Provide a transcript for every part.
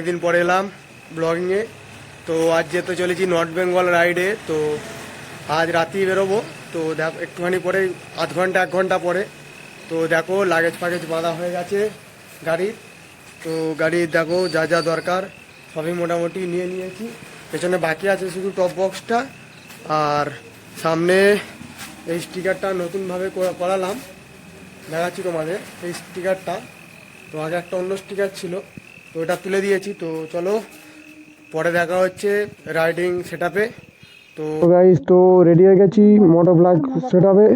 অনেকদিন পরে এলাম ব্লগিংয়ে। তো আজ যেতে চলেছি নর্থ বেঙ্গল রাইডে। তো আজ রাতেই বেরোবো। তো দেখ, একটুখানি পরে আধ ঘণ্টা, এক ঘণ্টা পরে। তো দেখো লাগেজ ফাগেজ বাঁধা হয়ে গেছে গাড়ির তো গাড়ির দেখো, যা যা দরকার, সবই মোটামুটি নিয়ে নিয়েছি। পেছনে বাকি আছে শুধু টপ বক্সটা আর সামনে এই স্টিকারটা নতুনভাবে করালাম। দেখাচ্ছি তোমাদের এই স্টিকারটা তো আগে একটা অন্য স্টিকার ছিল। তো ওটা তুলে দিয়েছি। তো চলো, পরে দেখা হচ্ছে রাইডিং সেট আপে তো গাইজ তো রেডি হয়ে গেছি মোটর ব্লগ সেট আপে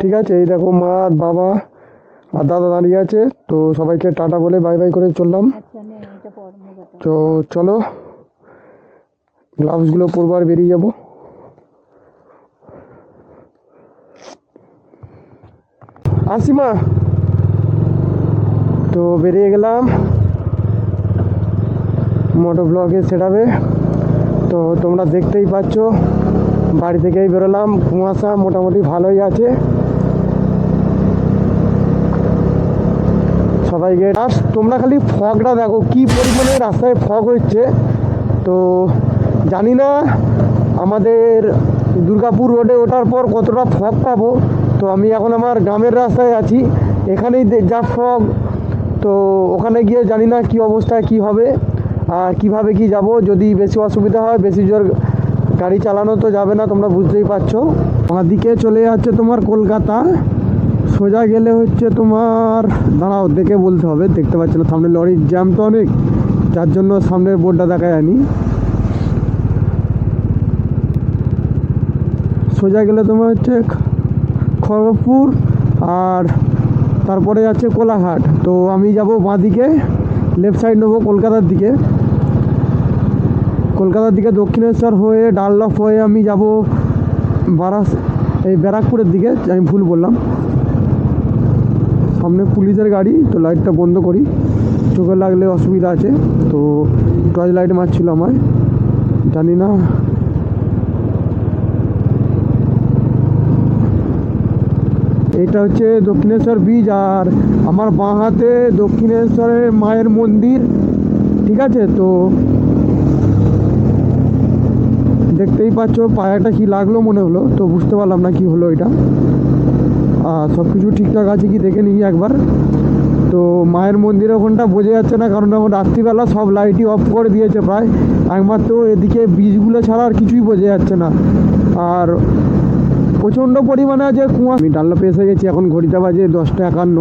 ঠিক আছে, এই দেখো মা বাবা আর দাদা দাঁড়িয়ে আছে। তো সবাইকে টাটা বলে বাই বাই করে চললাম। তো চলো গ্লাভসগুলো পরবার বেরিয়ে যাব। আসি মা তো বেরিয়ে গেলাম। মোটর ব্লগে সেটাবে তো তোমরা দেখতেই পাচ্ছ, বাড়ি থেকেই বেরোলাম, কুয়াশা মোটামুটি ভালোই আছে। সবাইকে আর তোমরা খালি ফগটা দেখো, কি পরিমাণে রাস্তায় ফগ হচ্ছে। তো জানি না আমাদের দুর্গাপুর রোডে ওঠার পর কতটা ফগ পাবো। তো আমি এখন আমার গ্রামের রাস্তায় আছি। এখানেই যা ফগ তো ওখানে গিয়ে জানি না কি অবস্থায় কি হবে, আর কীভাবে কি যাব, যদি বেশি অসুবিধা হয়, বেশি জোর গাড়ি চালানো তো যাবে না, তোমরা বুঝতেই পারছ। দিকে চলে যাচ্ছে তোমার কলকাতা, সোজা গেলে হচ্ছে তোমার, দাঁড়াও, দেখে বলতে হবে, দেখতে পাচ্ছ না, সামনে লরির জ্যাম তো অনেক, যার জন্য সামনের বোর্ডটা দেখা যায়নি। সোজা গেলে তোমার হচ্ছে খড়গপুর, আর তারপরে যাচ্ছে কোলাঘাট তো আমি যাব বাঁদিকে লেফট সাইড নেব কলকাতার দিকে। কলকাতার দিকে দক্ষিণেশ্বর হয়ে ডাললফ হয়ে আমি যাব বারাস, এই ব্যারাকপুরের দিকে, আমি ভুল বললাম। সামনে পুলিশের গাড়ি, তো লাইটটা বন্ধ করি। চোখে লাগলে অসুবিধা আছে, তো টর্চ লাইট মারছিল আমায়। জানি না এটা হচ্ছে দক্ষিণেশ্বর বীজ আর আমার বাঁ হাতে দক্ষিণেশ্বরের মায়ের মন্দির, ঠিক আছে? তো দেখতেই পাচ্ছ পায়াটা কি লাগল মনে হলো, তো বুঝতে পারলাম না কি হলো এটা। সব কিছু ঠিকঠাক আছে কি দেখে নিই একবার। তো মায়ের মন্দির ওখানটা বোঝা যাচ্ছে না, কারণ এখন রাত্রিবেলা সব লাইটই অফ করে দিয়েছে প্রায়। একমাত্র এদিকে বীজগুলো ছাড়া আর কিছুই বোঝা যাচ্ছে না। আর প্রচণ্ড পরিমাণে আছে কুয়া। আমি ডাল্লাপে এসে গেছি, এখন ঘড়িটা বাজে দশটা একান্ন।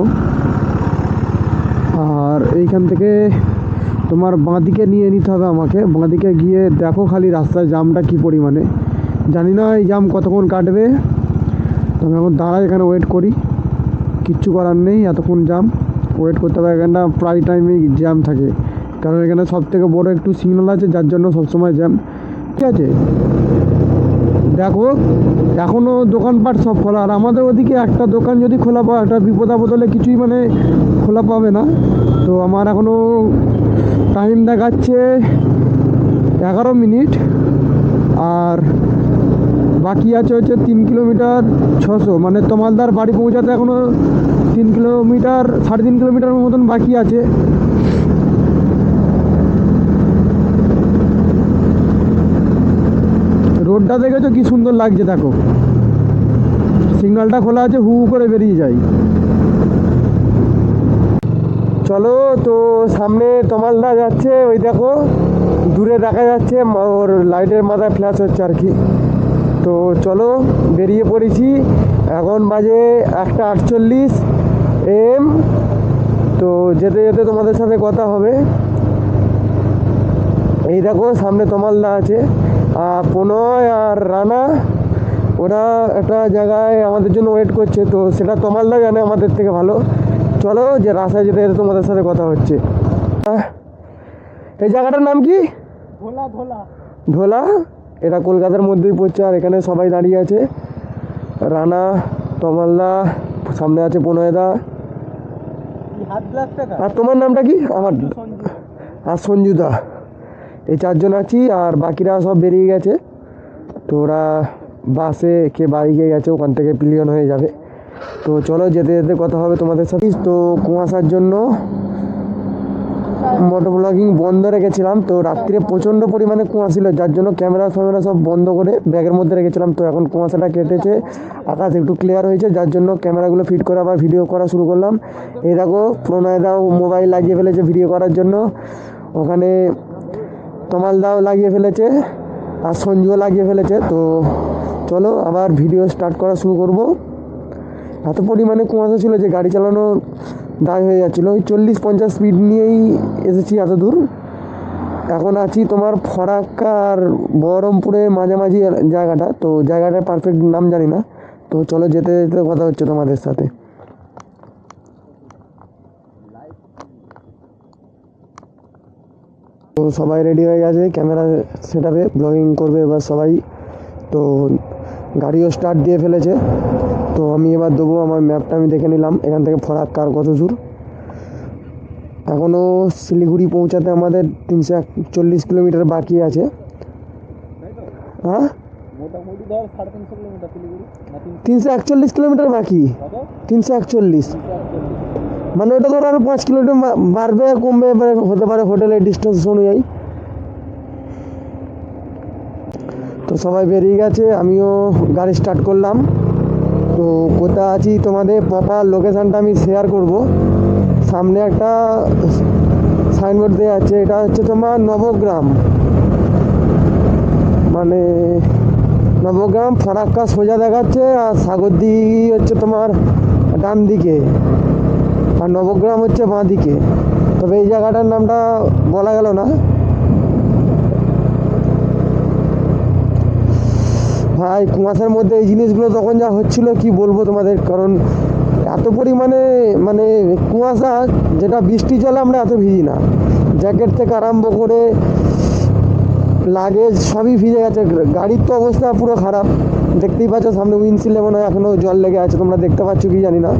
আর এইখান থেকে তোমার বাঁদিকে নিয়ে নিতে হবে আমাকে। বাঁদিকে গিয়ে দেখো খালি রাস্তায় জামটা কী পরিমাণে। জানি না এই জাম কতক্ষণ কাটবে। তো আমি এখন দাঁড়াই এখানে ওয়েট করি। কিচ্ছু করার নেই, এতক্ষণ জাম। ওয়েট করতে হবে এখানটা প্রায় টাইমেই জ্যাম থাকে। কারণ এখানে সব থেকে বড় একটু সিগনাল আছে, যার জন্য সবসময় জ্যাম ঠিক আছে? দেখো এখনও দোকানপাট সব খোলা। আর আমাদের ওদিকে একটা দোকান যদি খোলা পাওয়া, একটা বিপদ আপদ হলে কিছুই মানে খোলা পাবে না। তো আমার এখনও টাইম দেখাচ্ছে এগারো মিনিট। আর বাকি আছে হচ্ছে তিন কিলোমিটার ছশো। মানে তোমালদার বাড়ি পৌঁছাতে এখনও তিন কিলোমিটার, সাড়ে তিন কিলোমিটার মতন বাকি আছে। রোডটা দেখেছ? কি সুন্দর লাগছে, দেখো। সিগন্যালটা খোলা আছে, হু করে বেরিয়ে যায় চলো, তো সামনে তমালদা যাচ্ছে, ওই দেখো। দূরে দেখা যাচ্ছে ওর লাইটের মাথায় ফ্ল্যাশ হচ্ছে আর কি। তো চলো, বেরিয়ে পড়েছি। এখন বাজে একটা আটচল্লিশ এম। তো যেতে যেতে তোমাদের সাথে কথা হবে। এই দেখো, সামনে তমালদা আছে। প্রণয় আর রানা ওরা একটা জায়গায় আমাদের জন্য ওয়েট করছে তো সেটা তমালদা জানে আমাদের থেকে ভালো। চলো যে রাস্তায় যেতে যেতে তোমাদের সাথে কথা হচ্ছে। এই জায়গাটার নাম কি? ভোলা ভোলা ধোলা? এটা কলকাতার মধ্যেই পড়ছে আর এখানে সবাই দাঁড়িয়ে আছে। রানা তমালদা সামনে আছে প্রণয়দা আর তোমার নামটা কি? আমার আর সঞ্জুদা। এই চারজন আছি আর বাকিরা সব বেরিয়ে গেছে। তো ওরা বাসে কে বাইকে গেছে, ওখান থেকে পিলিয়ন হয়ে যাবে। তো চলো যেতে যেতে কথা হবে তোমাদের সাথে। তো কুয়াশার জন্য মোটর ব্লগিং বন্ধ রেখেছিলাম। তো রাত্রিরে প্রচণ্ড পরিমাণে কুয়া ছিল, যার জন্য ক্যামেরা ফ্যামেরা সব বন্ধ করে ব্যাগের মধ্যে রেখেছিলাম। তো এখন কুয়াশাটা কেটেছে, আকাশ একটু ক্লিয়ার হয়েছে, যার জন্য ক্যামেরাগুলো ফিট করে আবার ভিডিও করা শুরু করলাম। এই দেখো, প্রণয় দাও মোবাইল লাগিয়ে ফেলেছে ভিডিও করার জন্য। ওখানে তমাল দাও লাগিয়ে ফেলেছে আর সঞ্জুও লাগিয়ে ফেলেছে। তো চলো, আবার ভিডিও স্টার্ট করা শুরু করব। এত পরিমাণে কুয়াশা ছিল যে গাড়ি চালানো দায় হয়ে যাচ্ছিল। ওই চল্লিশ পঞ্চাশ স্পিড নিয়েই এসেছি এত দূর এখন আছি তোমার ফরাক্কা আর বহরমপুরের মাঝামাঝি জায়গাটা। তো জায়গাটার পারফেক্ট নাম জানি না। তো চলো, যেতে যেতে কথা হচ্ছে তোমাদের সাথে। তো সবাই রেডি হয়ে গেছে ক্যামেরা সেট আপে ব্লগিং করবে এবার সবাই। তো গাড়িও স্টার্ট দিয়ে ফেলেছে। তো আমি এবার দেবো আমার ম্যাপটা আমি দেখে নিলাম এখান থেকে ফরাক্কার কত দূর। এখনও শিলিগুড়ি পৌঁছাতে আমাদের তিনশো একচল্লিশ কিলোমিটার বাকি আছে। হ্যাঁ? তিনশো একচল্লিশ কিলোমিটার বাকি? তিনশো একচল্লিশ। মানে ওটা ধরো আরও পাঁচ কিলোমিটার বাড়বে, কমবে, এবারে হতে পারে হোটেলের ডিস্টেন্স অনুযায়ী তো সবাই বেরিয়ে গেছে, আমিও গাড়ি স্টার্ট করলাম। তো কোথায় আছি তোমাদের? প্রপার লোকেশানটা আমি শেয়ার করব। সামনে একটা সাইনবোর্ড দেওয়া আছে, এটা হচ্ছে তোমার নবগ্রাম। মানে নবগ্রাম, ফারাক্কা সোজা দেখাচ্ছে, আর সাগরদি হচ্ছে তোমার ডান দিকে আর নবগ্রাম হচ্ছে বাঁ দিকে তবে এই জায়গাটার নামটা বলা গেল না। ভাই, কুয়াশার মধ্যে এই জিনিসগুলো তখন যা হচ্ছিল, কি বলব তোমাদের? কারণ এত পরিমাণে মানে কুয়াশা, যেটা বৃষ্টি জলে আমরা এত ভিজি না। জ্যাকেট থেকে আরম্ভ করে লাগেজ সবই ভিজে গেছে। গাড়ির তো অবস্থা পুরো খারাপ। দেখতেই পাচ্ছ সামনে উইন্ডশিল্ডে মনে হয় এখনও জল লেগে আছে। তোমরা দেখতে পাচ্ছ কি জানি না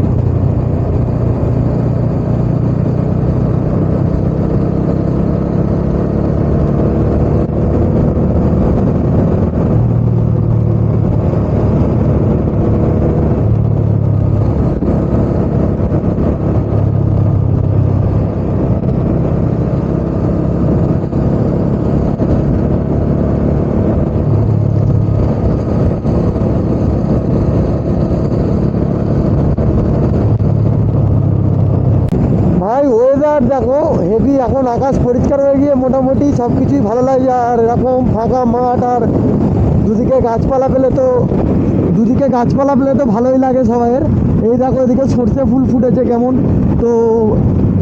ভাই ওয়েদার দেখো হেভি এখন আকাশ পরিষ্কার হয়ে গিয়ে মোটামুটি সব কিছুই ভালো লাগে, আর এরকম ফাঁকা মাঠ আর দুদিকে গাছপালা পেলে তো, দুদিকে গাছপালা পেলে তো ভালোই লাগে সবাইয়ের। এই দেখো এদিকে সর্ষে ফুল ফুটেছে কেমন। তো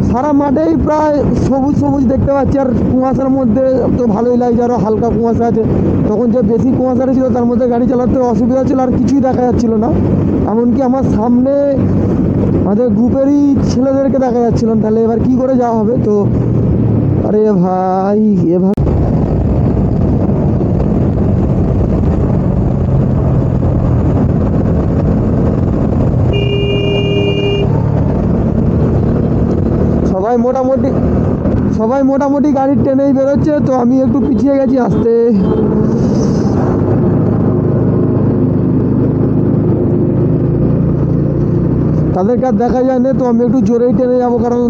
সারা মাঠেই প্রায় সবুজ সবুজ দেখতে পাচ্ছি, আর কুয়াশার মধ্যে তো ভালোই লাগছে আরও হালকা কুয়াশা আছে। তখন যে বেশি কুয়াশাটা ছিল, তার মধ্যে গাড়ি চালাতে অসুবিধা ছিল, আর কিছুই দেখা যাচ্ছিল না। এমনকি আমার সামনে আমাদের গ্রুপেরই ছেলেদেরকে দেখা যাচ্ছিলাম তাহলে এবার কি করে যাওয়া হবে? তো আরে ভাই এভাবে সবাই মোটামুটি সবাই মোটামুটি গাড়ির ট্রেনেই বেরোচ্ছে, তো আমি একটু পিছিয়ে গেছি আসতে। তাদেরকে আর দেখা যায় না, তো আমি একটু জোরেই টেনে যাব, কারণ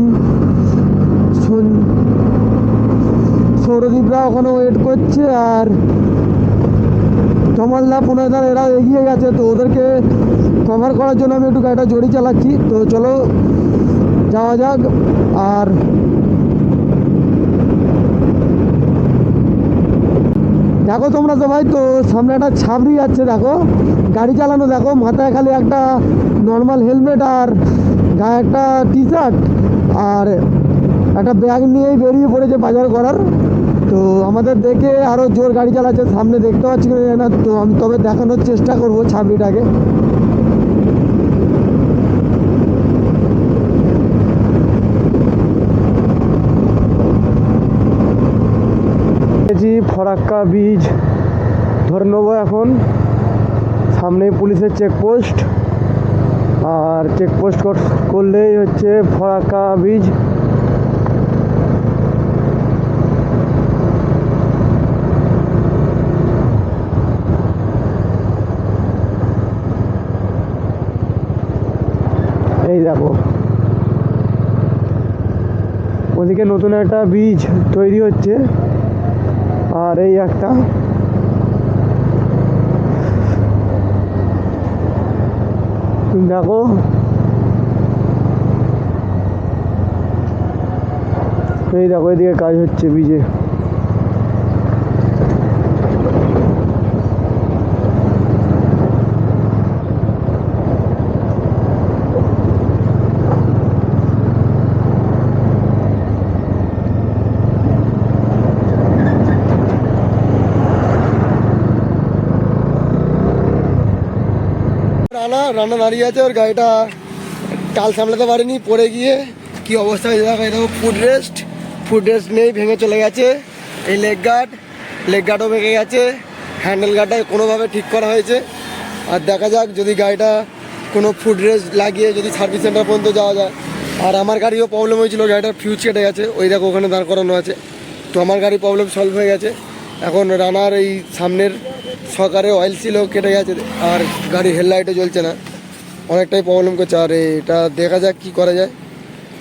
সৌরদীপরা ওখানে ওয়েট করছে আর তমালদা পুনর্দার এরা এগিয়ে গেছে। তো ওদেরকে কভার করার জন্য আমি একটু গাড়িটা জোরেই চালাচ্ছি। তো চলো, যাওয়া যাক। আর দেখো তোমরা সবাই, তো সামনে একটা ছাবড়ি যাচ্ছে দেখো। গাড়ি চালানো, দেখো, মাথায় খালি একটা নর্মাল হেলমেট আর গায়ে একটা টি শার্ট আর একটা ব্যাগ নিয়েই বেরিয়ে পড়েছে বাজার করার। তো আমাদের দেখে আরও জোর গাড়ি চালাচ্ছে, সামনে দেখতে পাচ্ছি না, তো আমি তবে দেখানোর চেষ্টা করব ছাবড়িটাকে। ফরাক্কা বীজ ধরে নেব এখন। সামনে পুলিশের চেকপোস্ট আর চেকপোস্ট করলেই হচ্ছে ফরাক্কা বীজ এই দেখো ওদিকে নতুন একটা বীজ তৈরি হচ্ছে। আর এই একটা। দেখো। এই দেখো, এদিকে কাজ হচ্ছে বীজে। রানা রানা দাঁড়িয়ে আছে, ওর গাড়িটা টাল সামলাতে পারেনি, পড়ে গিয়ে। কি অবস্থা হয়েছে দেখো ফুড রেস্ট ফুড রেস্ট নেই, ভেঙে চলে গেছে। এই লেগ গার্ড লেগ গার্ডও ভেঙে গেছে। হ্যান্ডেল গার্ডটা কোনোভাবে ঠিক করা হয়েছে। আর দেখা যাক যদি গাড়িটা কোনো ফুড রেস্ট লাগিয়ে যদি সার্ভিস সেন্টার পর্যন্ত যাওয়া যায়। আর আমার গাড়িও প্রবলেম হয়েছিল, গাড়িটার ফিউজ কেটে গেছে। ওই দেখো, ওখানে দাঁড় করানো আছে। তো আমার গাড়ির প্রবলেম সলভ হয়ে গেছে। এখন রানার এই সামনের সকারে অয়েল ছিল, কেটে গেছে, আর গাড়ির হেডলাইটও জ্বলছে না। অনেকটাই প্রবলেম করছে, আর এটা দেখা যাক কি করা যায়।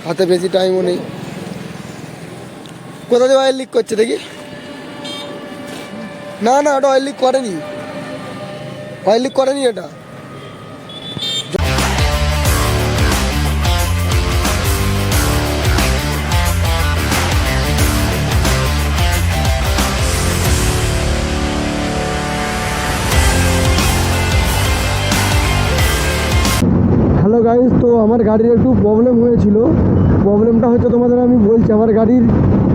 হাতে বেশি টাইমও নেই। কোথা দিয়ে অয়েল লিক করছে দেখি? না না, ওটা অয়েল লিক করেনি। অয়েল লিক করেনি এটা। গাইস তো আমার গাড়ির একটু প্রবলেম হয়েছিল। প্রবলেমটা হচ্ছে তোমাদের আমি বলছি, আমার গাড়ির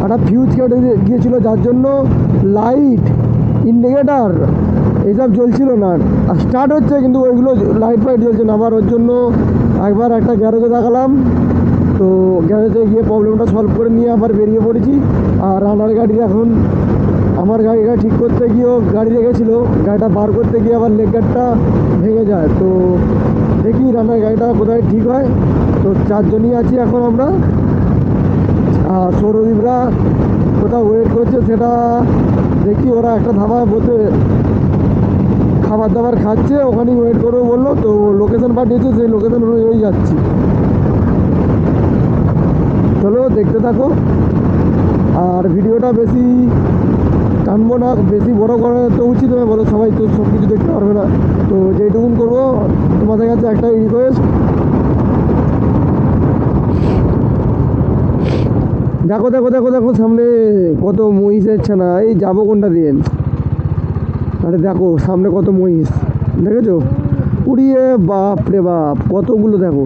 একটা ফিউজ কেটে গিয়েছিল, যার জন্য লাইট ইন্ডিকেটার এইসব জ্বলছিল না। আর স্টার্ট হচ্ছে কিন্তু ওইগুলো লাইট ফাইট জ্বলছে না, আবার ওর জন্য একবার একটা গ্যারেজে দেখালাম। তো গ্যারেজে গিয়ে প্রবলেমটা সলভ করে নিয়ে আবার বেরিয়ে পড়েছি। আর রানার গাড়ির এখন, আমার গাড়িটা ঠিক করতে গিয়েও গাড়ি রেখেছিল, গাড়িটা বার করতে গিয়ে আবার লেগ গার্ডটা ভেঙে যায়। তো দেখি রান্নার গাড়িটা কোথায় ঠিক হয়। তো চারজনই আছি এখন আমরা। আর সৌরদীপরা কোথাও ওয়েট করছে সেটা দেখি, ওরা একটা ধাবায় বসে খাবার দাবার খাচ্ছে, ওখানেই ওয়েট করব বলল। তো লোকেশন পাঠিয়েছে, সেই লোকেশন অনুযায়ী যাচ্ছি। চলো, দেখতে থাকো। আর ভিডিওটা বেশি টানবো না, বেশি বড় করা তো উচিত নয় বলো সবাই তো সব কিছু দেখতে পারবে না। তো যেটুকুন করব, তোমাদের কাছে একটাই রিকোয়েস্ট দেখো দেখো দেখো দেখো, সামনে কত মহিষ এসছে না, এই যাব কোনটা দিয়ে? আরে দেখো, সামনে কত মহিষ, দেখেছ? উড়িয়ে, বাপ রে বাপ, কতগুলো দেখো।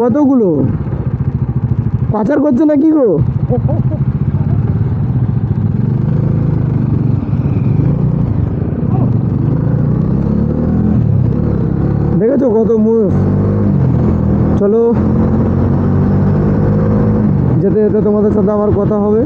কতগুলো? পাচার করছে না কি গো? দেখেছ কত মুখ? চলো, যেতে যেতে তোমাদের সাথে আমার কথা হবে।